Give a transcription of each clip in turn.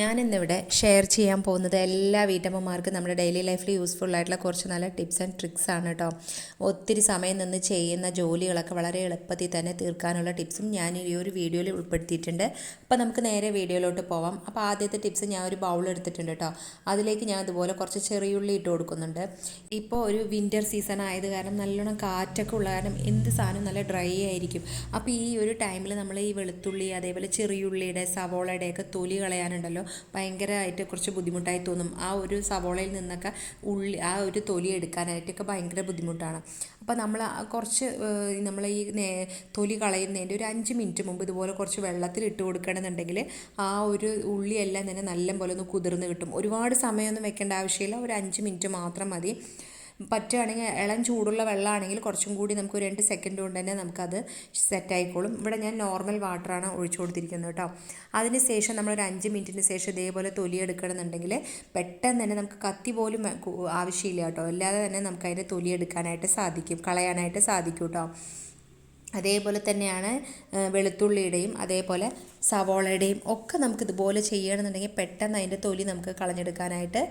ഞാനിന്നിവിടെ ഷെയർ ചെയ്യാൻ പോകുന്നത് എല്ലാ വീട്ടമ്മമാർക്കും നമ്മുടെ ഡെയിലി ലൈഫിൽ യൂസ്ഫുൾ ആയിട്ടുള്ള കുറച്ച് നല്ല ടിപ്സ് ആൻഡ് ട്രിക്സ് ആണ് കേട്ടോ ഒത്തിരി സമയം നിന്ന് ചെയ്യുന്ന ജോലികളൊക്കെ വളരെ എളുപ്പത്തിൽ തന്നെ തീർക്കാനുള്ള ടിപ്സും ഞാൻ ഈ ഒരു വീഡിയോയിൽ ഉൾപ്പെടുത്തിയിട്ടുണ്ട്. അപ്പോൾ നമുക്ക് നേരെ വീഡിയോയിലോട്ട് പോവാം. അപ്പോൾ ആദ്യത്തെ ടിപ്സ് ഞാൻ ഒരു ബൗൾ എടുത്തിട്ടുണ്ട് കേട്ടോ അതിലേക്ക് ഞാൻ ഇതുപോലെ കുറച്ച് ചെറിയുള്ളി ഇട്ട് കൊടുക്കുന്നുണ്ട്. ഇപ്പോൾ ഒരു വിന്റർ സീസൺ ആയത് കാരണം നല്ലോണം കാറ്റൊക്കെ ഉള്ള കാരണം എന്ത് സാധനം നല്ല ഡ്രൈ ആയിരിക്കും. അപ്പോൾ ഈ ഒരു ടൈമിൽ നമ്മൾ ഈ വെളുത്തുള്ളി അതേപോലെ ചെറിയുള്ളിയുടെ സവോളയുടെയൊക്കെ തൊലി കളയാനുണ്ടല്ലോ ഭയങ്കരമായിട്ട് കുറച്ച് ബുദ്ധിമുട്ടായി തോന്നും. ആ ഒരു സവോളയിൽ നിന്നൊക്കെ ഉള്ളി ആ ഒരു തൊലി എടുക്കാനായിട്ടൊക്കെ ഭയങ്കര ബുദ്ധിമുട്ടാണ്. അപ്പോൾ നമ്മൾ കുറച്ച് നമ്മൾ ഈ തൊലി കളയുന്നതിന്റെ ഒരു അഞ്ച് മിനിറ്റ് മുമ്പ് ഇതുപോലെ കുറച്ച് വെള്ളത്തിൽ ഇട്ട് കൊടുക്കണമെന്നുണ്ടെങ്കിൽ ആ ഒരു ഉള്ളിയെല്ലാം തന്നെ നല്ല പോലെ ഒന്ന് കുതിർന്ന് കിട്ടും. ഒരുപാട് സമയമൊന്നും വെക്കേണ്ട ആവശ്യമില്ല. ഒരു അഞ്ച് മിനിറ്റ് മാത്രം മതി. പറ്റുകയാണെങ്കിൽ ഇളം ചൂടുള്ള വെള്ളമാണെങ്കിൽ കുറച്ചും കൂടി നമുക്ക് രണ്ട് സെക്കൻഡ് കൊണ്ട് തന്നെ നമുക്കത് സെറ്റ് ആയിക്കോളും. ഇവിടെ ഞാൻ നോർമൽ വാട്ടറാണ് ഒഴിച്ചു കൊടുത്തിരിക്കുന്നത് കേട്ടോ. അതിന് ശേഷം നമ്മൾ ഒരു അഞ്ച് മിനിറ്റിന് ശേഷം ഇതേപോലെ തൊലി എടുക്കണമെന്നുണ്ടെങ്കിൽ പെട്ടെന്ന് തന്നെ നമുക്ക് കത്തി പോലും ആവശ്യമില്ല കേട്ടോ. അല്ലാതെ തന്നെ നമുക്ക് അതിന്റെ തൊലി എടുക്കാനായിട്ട് സാധിക്കും കളയാനായിട്ട് സാധിക്കും കേട്ടോ. അതേപോലെ തന്നെയാണ് വെളുത്തുള്ളിയുടെയും അതേപോലെ സവോളയുടെയും ഒക്കെ നമുക്ക് ഇതുപോലെ ചെയ്യണമെന്നുണ്ടെങ്കിൽ പെട്ടെന്ന് അതിന്റെ തൊലി നമുക്ക് കളഞ്ഞെടുക്കാനായിട്ട്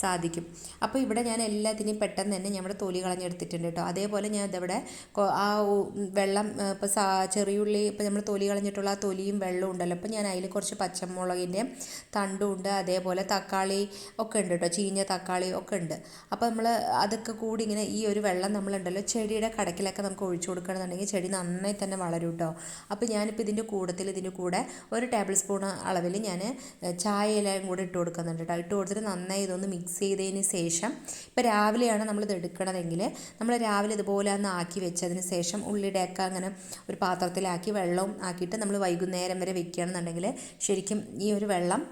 സാധിക്കും. അപ്പോൾ ഇവിടെ ഞാൻ എല്ലാത്തിനെയും പെട്ടെന്ന് തന്നെ ഞങ്ങളുടെ തൊലി കളഞ്ഞെടുത്തിട്ടുണ്ട് കേട്ടോ. അതേപോലെ ഞാൻ ഇതവിടെ ആ വെള്ളം ഇപ്പോൾ സാ ചെറിയുള്ളി ഇപ്പോൾ നമ്മൾ തൊലി കളഞ്ഞിട്ടുള്ള ആ തൊലിയും വെള്ളവും ഉണ്ടല്ലോ. അപ്പോൾ ഞാൻ അതിൽ കുറച്ച് പച്ചമുളകിന്റെ തണ്ടും ഉണ്ട് അതേപോലെ തക്കാളി ഒക്കെ ഉണ്ട് കേട്ടോ. ചീഞ്ഞ തക്കാളി ഒക്കെ ഉണ്ട്. അപ്പോൾ നമ്മൾ അതൊക്കെ കൂടി ഇങ്ങനെ ഈ ഒരു വെള്ളം നമ്മളുണ്ടല്ലോ ചെടിയുടെ കടക്കിലൊക്കെ നമുക്ക് ഒഴിച്ചു കൊടുക്കണമെന്നുണ്ടെങ്കിൽ ചെടി നന്നായി തന്നെ വളരും കേട്ടോ. അപ്പോൾ ഞാനിപ്പോൾ ഇതിന്റെ കൂടത്തിൽ ഇതിന്റെ കൂടെ ഒരു ടേബിൾ സ്പൂൺ അളവിൽ ഞാൻ ചായ ഇലയും കൂടെ ഇട്ട് കൊടുക്കുന്നുണ്ട് കേട്ടോ. ഇട്ട് കൊടുത്തിട്ട് നന്നായി ഇതൊന്ന് മിക്സ് ചെയ്തതിന് ശേഷം ഇപ്പോൾ രാവിലെയാണ് നമ്മളിത് എടുക്കണതെങ്കിൽ നമ്മൾ രാവിലെ ഇതുപോലെ ഒന്ന് ആക്കി വെച്ചതിന് ശേഷം ഉള്ളിയുടെയൊക്കെ അങ്ങനെ ഒരു പാത്രത്തിലാക്കി വെള്ളവും ആക്കിയിട്ട് നമ്മൾ വൈകുന്നേരം വരെ വെക്കുകയാണെന്നുണ്ടെങ്കിൽ ശരിക്കും ഈ ഒരു വെള്ളം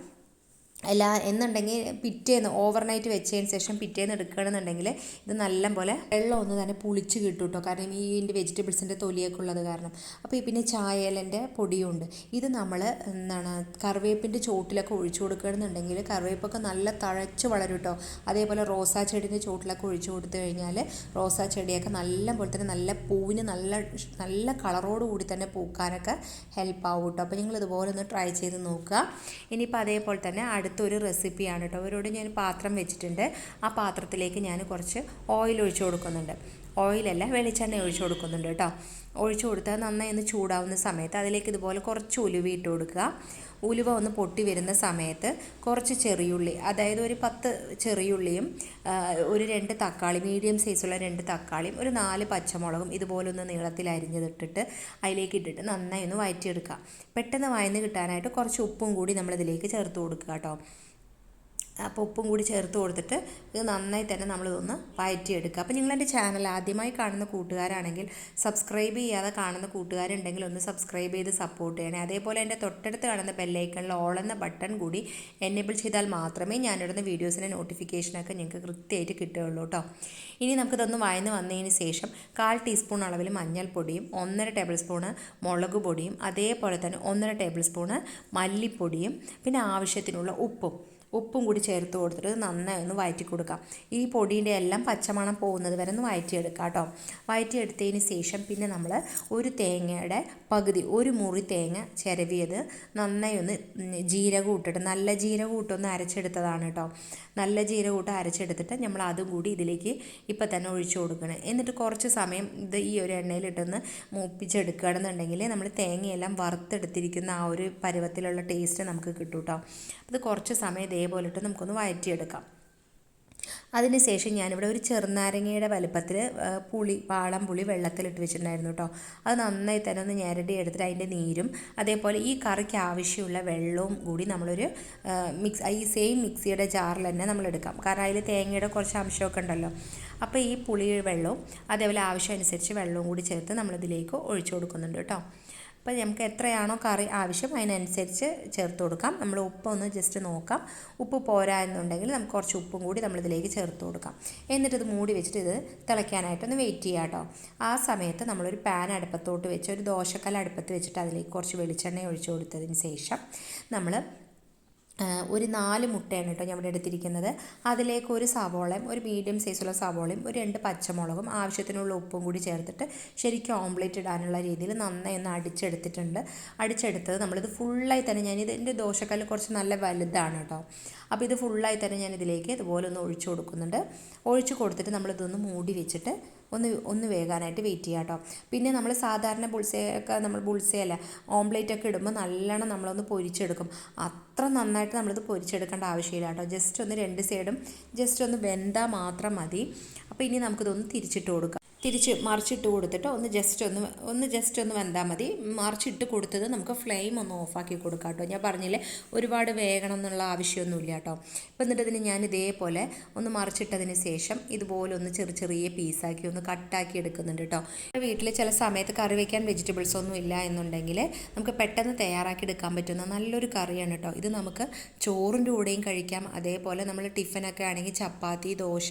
അല്ല എന്നുണ്ടെങ്കിൽ പിറ്റേന്ന് ഓവർനൈറ്റ് വെച്ചതിന് ശേഷം പിറ്റേന്ന് എടുക്കുകയാണെന്നുണ്ടെങ്കിൽ ഇത് നല്ലപോലെ വെള്ളം ഒന്ന് തന്നെ പുളിച്ച് കിട്ടും കേട്ടോ കാരണം ഈ ഇതിന്റെ വെജിറ്റബിൾസിന്റെ തൊലിയൊക്കെ ഉള്ളത് കാരണം. അപ്പോൾ പിന്നെ ചായലിന്റെ പൊടിയുണ്ട്. ഇത് നമ്മൾ എന്താണ് കറിവേപ്പിന്റെ ചോട്ടിലൊക്കെ ഒഴിച്ചു കൊടുക്കുകയാണെന്നുണ്ടെങ്കിൽ കറിവേപ്പൊക്കെ നല്ല തഴച്ച് വളരും കേട്ടോ അതേപോലെ റോസാ ചെടീന്റെ ചോട്ടിലൊക്കെ ഒഴിച്ചു കൊടുത്തു കഴിഞ്ഞാൽ റോസാ ചെടിയൊക്കെ നല്ല പോലെ തന്നെ നല്ല പൂവിന് നല്ല നല്ല കളറോട് കൂടി തന്നെ പൂക്കാനൊക്കെ ഹെൽപ്പ് ആവും കേട്ടോ അപ്പോൾ നിങ്ങൾ ഇതുപോലെ ഒന്ന് ട്രൈ ചെയ്ത് നോക്കുക. ഇനിയിപ്പോൾ അതേപോലെ തന്നെ അടുത്തൊരു റെസിപ്പിയാണ് കേട്ടോ. അവരോട് ഞാൻ പാത്രം വെച്ചിട്ടുണ്ട്. ആ പാത്രത്തിലേക്ക് ഞാൻ കുറച്ച് ഓയിൽ ഒഴിച്ചു കൊടുക്കുന്നുണ്ട്. ഓയിലല്ല വെളിച്ചെണ്ണ ഒഴിച്ചു കൊടുക്കുന്നുണ്ട് കേട്ടോ. ഒഴിച്ചു കൊടുത്താൽ നന്നായി ഒന്ന് ചൂടാവുന്ന സമയത്ത് അതിലേക്ക് ഇതുപോലെ കുറച്ച് ഉലുവ ഇട്ട് കൊടുക്കുക. ഉലുവ ഒന്ന് പൊട്ടി വരുന്ന സമയത്ത് കുറച്ച് ചെറിയുള്ളി അതായത് ഒരു പത്ത് ചെറിയുള്ളിയും ഒരു രണ്ട് തക്കാളി മീഡിയം സൈസുള്ള രണ്ട് തക്കാളിയും ഒരു നാല് പച്ചമുളകും ഇതുപോലെ ഒന്ന് നീളത്തിൽ അരിഞ്ഞതിട്ടിട്ട് അതിലേക്ക് ഇട്ടിട്ട് നന്നായി ഒന്ന് വഴറ്റിയെടുക്കുക പെട്ടെന്ന് വയന്ന് കിട്ടാനായിട്ട് കുറച്ച് ഉപ്പും കൂടി നമ്മളിതിലേക്ക് ചേർത്ത് കൊടുക്കുക കേട്ടോ. അപ്പോൾ ഉപ്പും കൂടി ചേർത്ത് കൊടുത്തിട്ട് ഇത് നന്നായി തന്നെ നമ്മളിതൊന്ന് വയറ്റിയെടുക്കുക. അപ്പോൾ നിങ്ങളെന്റെ ചാനൽ ആദ്യമായി കാണുന്ന കൂട്ടുകാരാണെങ്കിൽ സബ്സ്ക്രൈബ് ചെയ്യാതെ കാണുന്ന കൂട്ടുകാരുണ്ടെങ്കിൽ ഒന്ന് സബ്സ്ക്രൈബ് ചെയ്ത് സപ്പോർട്ട് ചെയ്യണേ. അതേപോലെ എന്റെ തൊട്ടടുത്ത് കാണുന്ന ബെല്ലൈക്കണിൽ ഓൾ എന്ന ബട്ടൺ കൂടി എനേബിൾ ചെയ്താൽ മാത്രമേ ഞാനിടുന്ന വീഡിയോസിന്റെ നോട്ടിഫിക്കേഷനൊക്കെ നിങ്ങൾക്ക് കൃത്യമായിട്ട് കിട്ടുകയുള്ളൂ കേട്ടോ. ഇനി നമുക്കിതൊന്ന് വയന്ന് വന്നതിന് ശേഷം കാൽ ടീസ്പൂൺ അളവിൽ മഞ്ഞൾപ്പൊടിയും ഒന്നര ടേബിൾ സ്പൂണ് മുളക് പൊടിയും അതേപോലെ തന്നെ ഒന്നര ടേബിൾ സ്പൂണ് മല്ലിപ്പൊടിയും പിന്നെ ആവശ്യത്തിനുള്ള ഉപ്പും. ഉപ്പും കൂടി ചേർത്ത് കൊടുത്തിട്ട് നന്നായി ഒന്ന് വഴറ്റി കൊടുക്കാം. ഈ പൊടീന്റെ എല്ലാം പച്ചമണം പോകുന്നത് വരെ ഒന്ന് വഴറ്റിയെടുക്കാം കേട്ടോ. വഴറ്റിയെടുത്തതിന് ശേഷം പിന്നെ നമ്മൾ ഒരു തേങ്ങയുടെ പകുതി ഒരു മുറി തേങ്ങ ചിരവിയത് നന്നായി ഒന്ന് ജീരകം ഇട്ടിട്ട് നല്ല ജീരകം ഇട്ടൊന്ന് അരച്ചെടുത്തതാണ് കേട്ടോ. നല്ല ജീരകം ഇട്ട് അരച്ചെടുത്തിട്ട് നമ്മൾ അതും കൂടി ഇതിലേക്ക് ഇപ്പം തന്നെ ഒഴിച്ചു കൊടുക്കണം. എന്നിട്ട് കുറച്ച് സമയം ഇത് ഈ ഒരു എണ്ണയിലിട്ടൊന്ന് മൂപ്പിച്ചെടുക്കുകയാണെന്നുണ്ടെങ്കിൽ നമ്മൾ തേങ്ങയെല്ലാം വറുത്തെടുത്തിരിക്കുന്ന ആ ഒരു പരുവത്തിലുള്ള ടേസ്റ്റ് നമുക്ക് കിട്ടും കേട്ടോ. അത് കുറച്ച് സമയം ഇതേപോലെ ഇട്ട് നമുക്കൊന്ന് വഴറ്റിയെടുക്കാം. അതിനുശേഷം ഞാനിവിടെ ഒരു ചെറുനാരങ്ങയുടെ വലുപ്പത്തിൽ പുളി പാളം പുളി വെള്ളത്തിലിട്ട് വെച്ചിട്ടുണ്ടായിരുന്നു കേട്ടോ അത് നന്നായി തന്നെ ഒന്ന് ഞെരടി എടുത്തിട്ട് അതിന്റെ നീരും അതേപോലെ ഈ കറിക്ക് ആവശ്യമുള്ള വെള്ളവും കൂടി നമ്മളൊരു മിക്സ് ഈ സെയിം മിക്സിയുടെ ജാറിൽ തന്നെ നമ്മൾ എടുക്കാം കാരണം അതിൽ തേങ്ങയുടെ കുറച്ച് അംശമൊക്കെ ഉണ്ടല്ലോ. അപ്പോൾ ഈ പുളി വെള്ളവും അതേപോലെ ആവശ്യമനുസരിച്ച് വെള്ളവും കൂടി ചേർത്ത് നമ്മളിതിലേക്ക് ഒഴിച്ചു കൊടുക്കുന്നുണ്ട് കേട്ടോ അപ്പോൾ നമുക്ക് എത്രയാണോ കറി ആവശ്യം അതിനനുസരിച്ച് ചേർത്ത് കൊടുക്കാം. നമ്മൾ ഉപ്പ് ഒന്ന് ജസ്റ്റ് നോക്കാം. ഉപ്പ് പോരാ എന്നുണ്ടെങ്കിൽ നമുക്ക് കുറച്ച് ഉപ്പും കൂടി നമ്മളിതിലേക്ക് ചേർത്ത് കൊടുക്കാം. എന്നിട്ട് ഇത് മൂടി വെച്ചിട്ട് ഇത് തിളയ്ക്കാനായിട്ടൊന്ന് വെയിറ്റ് ചെയ്യാം കേട്ടോ. ആ സമയത്ത് നമ്മളൊരു പാൻ അടുപ്പത്തോട്ട് വെച്ച് ഒരു ദോശക്കല്ല് അടുപ്പത്ത് വെച്ചിട്ട് അതിലേക്ക് കുറച്ച് വെളിച്ചെണ്ണ ഒഴിച്ചു കൊടുത്തതിന് ശേഷം നമ്മൾ ഒരു നാല് മുട്ടയാണ് കേട്ടോ ഞാൻ ഇവിടെ എടുത്തിരിക്കുന്നത് അതിലേക്ക് ഒരു സവോളയും ഒരു മീഡിയം സൈസുള്ള സവോളയും ഒരു രണ്ട് പച്ചമുളകും ആവശ്യത്തിനുള്ള ഉപ്പും കൂടി ചേർത്തിട്ട് ശരിക്കും ഓംലെറ്റ് ഇടാനുള്ള രീതിയിൽ നന്നായി ഒന്ന് അടിച്ചെടുത്തിട്ടുണ്ട്. അടിച്ചെടുത്തത് നമ്മളിത് ഫുള്ളായി തന്നെ ഞാൻ ഇതിന്റെ ദോശക്കല്ല് കുറച്ച് നല്ല വലുതാണ് കേട്ടോ. അപ്പോൾ ഇത് ഫുള്ളായി തന്നെ ഞാൻ ഇതിലേക്ക് ഇതുപോലെ ഒന്ന് ഒഴിച്ചു കൊടുക്കുന്നുണ്ട്. ഒഴിച്ചു കൊടുത്തിട്ട് നമ്മളിതൊന്ന് മൂടി വെച്ചിട്ട് ഒന്ന് ഒന്ന് വേകാനായിട്ട് വെയിറ്റ് ചെയ്യാം കേട്ടോ പിന്നെ നമ്മൾ സാധാരണ ബുൾസയൊക്കെ നമ്മൾ ബുൾസയല്ല ഓംലേറ്റ് ഒക്കെ ഇടുമ്പോൾ നല്ലോണം നമ്മളൊന്ന് പൊരിച്ചെടുക്കും. അത്ര നന്നായിട്ട് നമ്മളിത് പൊരിച്ചെടുക്കേണ്ട ആവശ്യമില്ല കേട്ടോ ജസ്റ്റ് ഒന്ന് രണ്ട് സൈഡും ജസ്റ്റ് ഒന്ന് വെന്താൽ മാത്രം മതി. അപ്പോൾ ഇനി നമുക്കിതൊന്ന് തിരിച്ചിട്ട് കൊടുക്കാം. തിരിച്ച് മറിച്ചിട്ട് കൊടുത്തിട്ട് ഒന്ന് ജസ്റ്റ് ഒന്ന് ഒന്ന് ജസ്റ്റ് ഒന്ന് വെന്താൽ മതി. മറിച്ചിട്ട് കൊടുത്തത് നമുക്ക് ഫ്ലെയിം ഒന്ന് ഓഫാക്കി കൊടുക്കാം കേട്ടോ. ഞാൻ പറഞ്ഞില്ലേ ഒരുപാട് വേഗണം എന്നുള്ള ആവശ്യമൊന്നുമില്ല കേട്ടോ. ഇപ്പം എന്നിട്ട് ഇതിന് ഞാൻ ഇതേപോലെ ഒന്ന് മറിച്ചിട്ടതിന് ശേഷം ഇതുപോലെ ഒന്ന് ചെറിയ ചെറിയ പീസാക്കി ഒന്ന് കട്ടാക്കി എടുക്കുന്നുണ്ട് കേട്ടോ. വീട്ടിൽ ചില സമയത്ത് കറി വയ്ക്കാൻ വെജിറ്റബിൾസ് ഒന്നും ഇല്ല എന്നുണ്ടെങ്കിൽ നമുക്ക് പെട്ടെന്ന് തയ്യാറാക്കി എടുക്കാൻ പറ്റുന്ന നല്ലൊരു കറിയാണ് കേട്ടോ. ഇത് നമുക്ക് ചോറിന്റെ കൂടെയും കഴിക്കാം. അതേപോലെ നമ്മൾ ടിഫിനൊക്കെ ആണെങ്കിൽ ചപ്പാത്തി ദോശ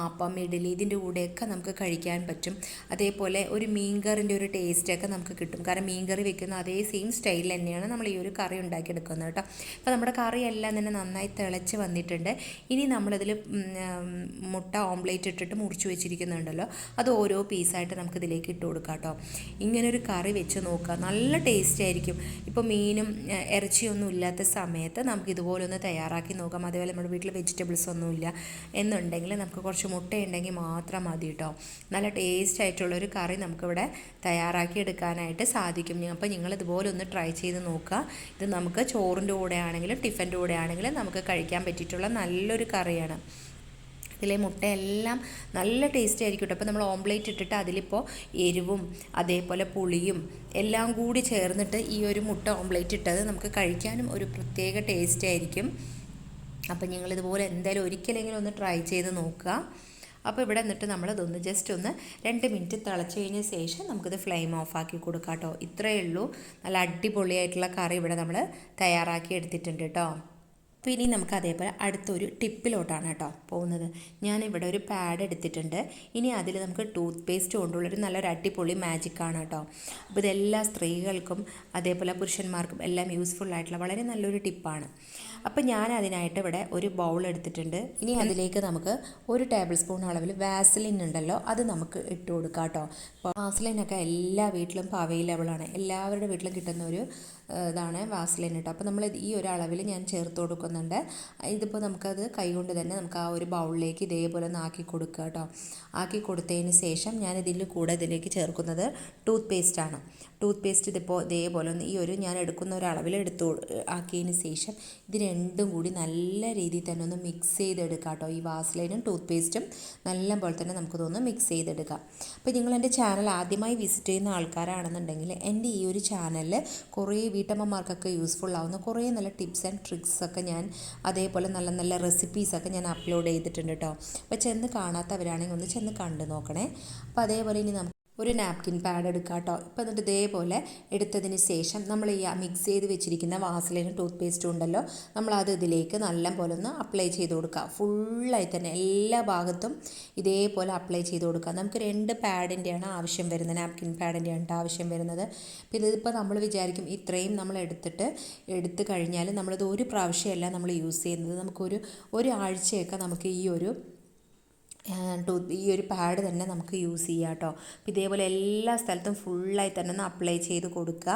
ആപ്പം ഇഡ്ഡലി ഇതിന്റെ കൂടെയൊക്കെ നമുക്ക് കഴിക്കാൻ പറ്റും. അതേപോലെ ഒരു മീൻകറിന്റെ ഒരു ടേസ്റ്റൊക്കെ നമുക്ക് കിട്ടും. കാരണം മീൻകറി വെക്കുന്ന അതേ സെയിം സ്റ്റൈലിൽ തന്നെയാണ് നമ്മൾ ഈ ഒരു കറി ഉണ്ടാക്കിയെടുക്കുന്നത് കേട്ടോ. അപ്പോൾ നമ്മുടെ കറി എല്ലാം തന്നെ നന്നായി തിളച്ച് വന്നിട്ടുണ്ട്. ഇനി നമ്മളിതിൽ മുട്ട ഓംലേറ്റ് ഇട്ടിട്ട് മുറിച്ച് വെച്ചിരിക്കുന്നുണ്ടല്ലോ. അത് ഓരോ പീസായിട്ട് നമുക്ക് ഇതിലേക്ക് ഇട്ട് കൊടുക്കാം കേട്ടോ. ഇങ്ങനൊരു കറി വെച്ച് നോക്കുക. നല്ല ടേസ്റ്റ് ആയിരിക്കും. ഇപ്പോൾ മീനും ഇറച്ചിയൊന്നും ഇല്ലാത്ത സമയത്ത് നമുക്ക് ഇതുപോലെ ഒന്ന് തയ്യാറാക്കി നോക്കാം. അതേപോലെ നമ്മുടെ വീട്ടിൽ വെജിറ്റബിൾസ് ഒന്നുമില്ല എന്നുണ്ടെങ്കിൽ നമുക്ക് കുറച്ച് മുട്ട ഉണ്ടെങ്കിൽ മാത്രം മതി കേട്ടോ. നല്ല ടേസ്റ്റ് ആയിട്ടുള്ളൊരു കറി നമുക്കിവിടെ തയ്യാറാക്കി എടുക്കാനായിട്ട് സാധിക്കും അപ്പോൾ നിങ്ങൾ ഇതുപോലെ ഒന്ന് ട്രൈ ചെയ്ത് നോക്കുക. ഇത് നമുക്ക് ചോറിന്റെ കൂടെ ആണെങ്കിലും ടിഫിന്റെ കൂടെ ആണെങ്കിലും നമുക്ക് കഴിക്കാൻ പറ്റിയിട്ടുള്ള നല്ലൊരു കറിയാണ്. ഇതിലെ മുട്ടയെല്ലാം നല്ല ടേസ്റ്റ് ആയിരിക്കും കേട്ടോ അപ്പോൾ നമ്മൾ ഓംപ്ലേറ്റ് ഇട്ടിട്ട് അതിലിപ്പോൾ എരിവും അതേപോലെ പുളിയും എല്ലാം കൂടി ചേർന്നിട്ട് ഈ ഒരു മുട്ട ഓംപ്ലേറ്റ് ഇട്ടത് നമുക്ക് കഴിക്കാനും ഒരു പ്രത്യേക ടേസ്റ്റ് ആയിരിക്കും. അപ്പം നിങ്ങളിതുപോലെ എന്തായാലും ഒരിക്കലെങ്കിലും ഒന്ന് ട്രൈ ചെയ്ത് നോക്കുക. അപ്പോൾ ഇവിടെ നിന്നിട്ട് നമ്മളതൊന്ന് ജസ്റ്റ് ഒന്ന് രണ്ട് മിനിറ്റ് തിളച്ച് കഴിഞ്ഞ ശേഷം നമുക്കിത് ഫ്ലെയിം ഓഫാക്കി കൊടുക്കാം കേട്ടോ ഇത്രയേ ഉള്ളൂ. നല്ല അടിപൊളിയായിട്ടുള്ള കറി ഇവിടെ നമ്മൾ തയ്യാറാക്കി എടുത്തിട്ടുണ്ട് കേട്ടോ അപ്പോൾ ഇനി നമുക്ക് അതേപോലെ അടുത്തൊരു ടിപ്പിലോട്ടാണ് കേട്ടോ പോകുന്നത്. ഞാനിവിടെ ഒരു പാഡ് എടുത്തിട്ടുണ്ട്. ഇനി അതിൽ നമുക്ക് ടൂത്ത് പേസ്റ്റ് കൊണ്ടുള്ളൊരു നല്ലൊരു അടിപൊളി മാജിക്കാണ് കേട്ടോ അപ്പോൾ ഇതെല്ലാ സ്ത്രീകൾക്കും അതേപോലെ പുരുഷന്മാർക്കും എല്ലാം യൂസ്ഫുൾ ആയിട്ടുള്ള വളരെ നല്ലൊരു ടിപ്പാണ്. അപ്പോൾ ഞാൻ അതിനായിട്ട് ഇവിടെ ഒരു ബൗൾ എടുത്തിട്ടുണ്ട്. ഇനി അതിലേക്ക് നമുക്ക് ഒരു ടേബിൾ സ്പൂൺ അളവിൽ വാസലിൻ ഉണ്ടല്ലോ അത് നമുക്ക് ഇട്ട് കൊടുക്കാം കേട്ടോ. അപ്പോൾ വാസലിനൊക്കെ എല്ലാ വീട്ടിലും ഇപ്പോൾ അവൈലബിൾ ആണ്. എല്ലാവരുടെ വീട്ടിലും കിട്ടുന്ന ഒരു ഇതാണ് വാസലിൻ കേട്ടോ അപ്പോൾ നമ്മൾ ഈ ഒരു അളവിൽ ഞാൻ ചേർത്ത് കൊടുക്കുന്നുണ്ട്. ഇതിപ്പോൾ നമുക്കത് കൈകൊണ്ട് തന്നെ നമുക്ക് ആ ഒരു ബൗളിലേക്ക് ഇതേപോലെ ഒന്ന് ആക്കി കൊടുക്കുക കേട്ടോ. ആക്കി കൊടുത്തതിന് ശേഷം ഞാൻ ഇതിൽ കൂടെ ഇതിലേക്ക് ചേർക്കുന്നത് ടൂത്ത് പേസ്റ്റാണ് ടൂത്ത് പേസ്റ്റ് ഇതിപ്പോൾ ഇതേപോലെ ഒന്ന് ഈ ഒരു ഞാൻ എടുക്കുന്ന ഒരു അളവിൽ എടുത്തു ആക്കിയതിന് ശേഷം ഇത് രണ്ടും കൂടി നല്ല രീതിയിൽ തന്നെ ഒന്ന് മിക്സ് ചെയ്തെടുക്കാം കേട്ടോ. ഈ വാസ്ലൈനും ടൂത്ത് പേസ്റ്റും നല്ല പോലെ തന്നെ നമുക്കിതൊന്ന് മിക്സ് ചെയ്തെടുക്കാം. അപ്പോൾ നിങ്ങൾ എന്റെ ചാനൽ ആദ്യമായി വിസിറ്റ് ചെയ്യുന്ന ആൾക്കാരാണെന്നുണ്ടെങ്കിൽ എന്റെ ഈ ഒരു ചാനലിൽ കുറേ വീട്ടമ്മമാർക്കൊക്കെ യൂസ്ഫുൾ ആവുന്ന കുറേ നല്ല ടിപ്സ് ആൻഡ് ട്രിക്സ് ഒക്കെ ഞാൻ അതേപോലെ നല്ല നല്ല റെസിപ്പീസൊക്കെ ഞാൻ അപ്ലോഡ് ചെയ്തിട്ടുണ്ട് കേട്ടോ. അപ്പോൾ ചെന്ന് കാണാത്തവരാണെങ്കിൽ ഒന്ന് ചെന്ന് കണ്ടു നോക്കണേ. അപ്പോൾ അതേപോലെ ഇനി നമുക്ക് ഒരു നാപ്കിൻ പാഡ് എടുക്കുക കേട്ടോ ഇപ്പം എന്നിട്ട് ഇതേപോലെ എടുത്തതിന് ശേഷം നമ്മൾ ഈ മിക്സ് ചെയ്ത് വെച്ചിരിക്കുന്ന വാസലിന് ടൂത്ത് പേസ്റ്റും ഉണ്ടല്ലോ നമ്മളത് ഇതിലേക്ക് നല്ല പോലെ ഒന്ന് അപ്ലൈ ചെയ്ത് കൊടുക്കുക ഫുള്ളായി തന്നെ എല്ലാ ഭാഗത്തും ഇതേപോലെ അപ്ലൈ ചെയ്ത് കൊടുക്കുക നമുക്ക് രണ്ട് പാഡിന്റെയാണ് ആവശ്യം വരുന്നത് നാപ്കിൻ പാഡിന്റെയാണ് ആവശ്യം വരുന്നത്. പിന്നെ ഇതിപ്പോൾ നമ്മൾ വിചാരിക്കും ഇത്രയും നമ്മൾ എടുത്തിട്ട് എടുത്തു കഴിഞ്ഞാൽ നമ്മളിത് ഒരു പ്രാവശ്യമല്ല നമ്മൾ യൂസ് ചെയ്യുന്നത്. നമുക്കൊരു ഒരാഴ്ചയൊക്കെ നമുക്ക് ഈ ഒരു ടൂത്ത് ഈ ഒരു പാഡ് തന്നെ നമുക്ക് യൂസ് ചെയ്യാം കേട്ടോ അപ്പോൾ ഇതേപോലെ എല്ലാ സ്ഥലത്തും ഫുള്ളായി തന്നെ ഒന്ന് അപ്ലൈ ചെയ്ത് കൊടുക്കുക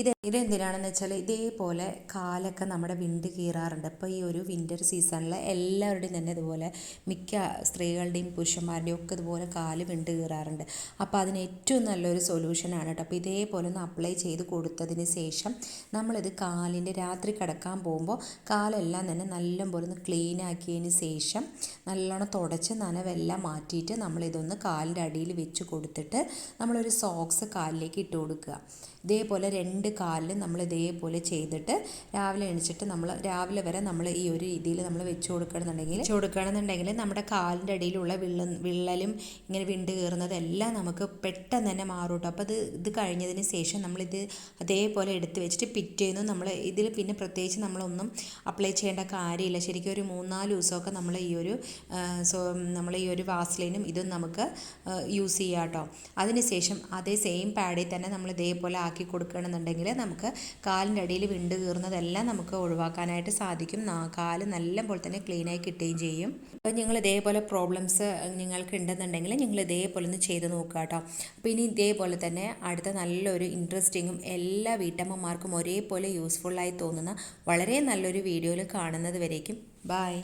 ഇത് ഇതെന്തിനാണെന്ന് വെച്ചാൽ ഇതേപോലെ കാലൊക്കെ നമ്മുടെ വിൻഡ് കീറാറുണ്ട്. അപ്പോൾ ഈ ഒരു വിന്റർ സീസണിൽ എല്ലാവരുടെയും തന്നെ ഇതുപോലെ മിക്ക സ്ത്രീകളുടെയും പുരുഷന്മാരുടെയും ഒക്കെ ഇതുപോലെ കാൽ വിണ്ട് കീറാറുണ്ട്. അപ്പോൾ അതിന് ഏറ്റവും നല്ലൊരു സൊല്യൂഷനാണ് കേട്ടോ അപ്പോൾ ഇതേപോലെ ഒന്ന് അപ്ലൈ ചെയ്ത് കൊടുത്തതിന് ശേഷം നമ്മളിത് കാലിന്റെ രാത്രി കിടക്കാൻ പോകുമ്പോൾ കാലെല്ലാം തന്നെ നല്ലപോലെ ഒന്ന് ക്ലീൻ ആക്കിയതിന് ശേഷം നല്ലോണം തുടച്ച് നനവെല്ലാം മാറ്റിയിട്ട് നമ്മളിതൊന്ന് കാലിന്റെ അടിയിൽ വെച്ച് കൊടുത്തിട്ട് നമ്മളൊരു സോക്സ് കാലിലേക്ക് ഇട്ട് കൊടുക്കുക. ഇതേപോലെ രണ്ട് കാലിലും നമ്മൾ ഇതേപോലെ ചെയ്തിട്ട് രാവിലെ എണിച്ചിട്ട് നമ്മൾ രാവിലെ വരെ നമ്മൾ ഈ ഒരു രീതിയിൽ നമ്മൾ വെച്ച് കൊടുക്കണമെന്നുണ്ടെങ്കിൽ വെച്ച് കൊടുക്കണമെന്നുണ്ടെങ്കിൽ നമ്മുടെ കാലിന്റെ അടിയിലുള്ള വിള്ള വിള്ളലും ഇങ്ങനെ വിണ്ട് കയറുന്നതെല്ലാം നമുക്ക് പെട്ടെന്ന് തന്നെ മാറും കേട്ടോ. അപ്പോൾ അത് ഇത് കഴിഞ്ഞതിന് ശേഷം നമ്മളിത് അതേപോലെ എടുത്ത് വെച്ചിട്ട് പിറ്റേന്ന് നമ്മൾ ഇതിൽ പിന്നെ പ്രത്യേകിച്ച് നമ്മളൊന്നും അപ്ലൈ ചെയ്യേണ്ട കാര്യമില്ല. ശരിക്കും ഒരു മൂന്നാൽ ദിവസമൊക്കെ നമ്മൾ ഈ ഒരു നമ്മൾ നമ്മൾ ഈ ഒരു വാസ്ലിനും ഇതും നമുക്ക് യൂസ് ചെയ്യാം കേട്ടോ അതിനുശേഷം അതേ സെയിം പാഡിൽ തന്നെ നമ്മൾ ഇതേപോലെ ആക്കി കൊടുക്കുകയാണെന്നുണ്ടെങ്കിൽ നമുക്ക് കാലിന്റെ അടിയിൽ വിണ്ട് കീറുന്നതെല്ലാം നമുക്ക് ഒഴിവാക്കാനായിട്ട് സാധിക്കും. കാൽ നല്ല പോലെ തന്നെ ക്ലീനായി കിട്ടുകയും ചെയ്യും. അപ്പോൾ നിങ്ങൾ ഇതേപോലെ പ്രോബ്ലംസ് നിങ്ങൾക്ക് ഉണ്ടെന്നുണ്ടെങ്കിൽ നിങ്ങൾ ഇതേപോലെ ഒന്ന് ചെയ്ത് നോക്കുക കേട്ടോ അപ്പോൾ ഇനി ഇതേപോലെ തന്നെ അടുത്ത നല്ലൊരു ഇൻട്രസ്റ്റിങ്ങും എല്ലാ വീട്ടമ്മമാർക്കും ഒരേപോലെ യൂസ്ഫുള്ളായി തോന്നുന്ന വളരെ നല്ലൊരു വീഡിയോയിൽ കാണുന്നത് വരേക്കും. ബായ്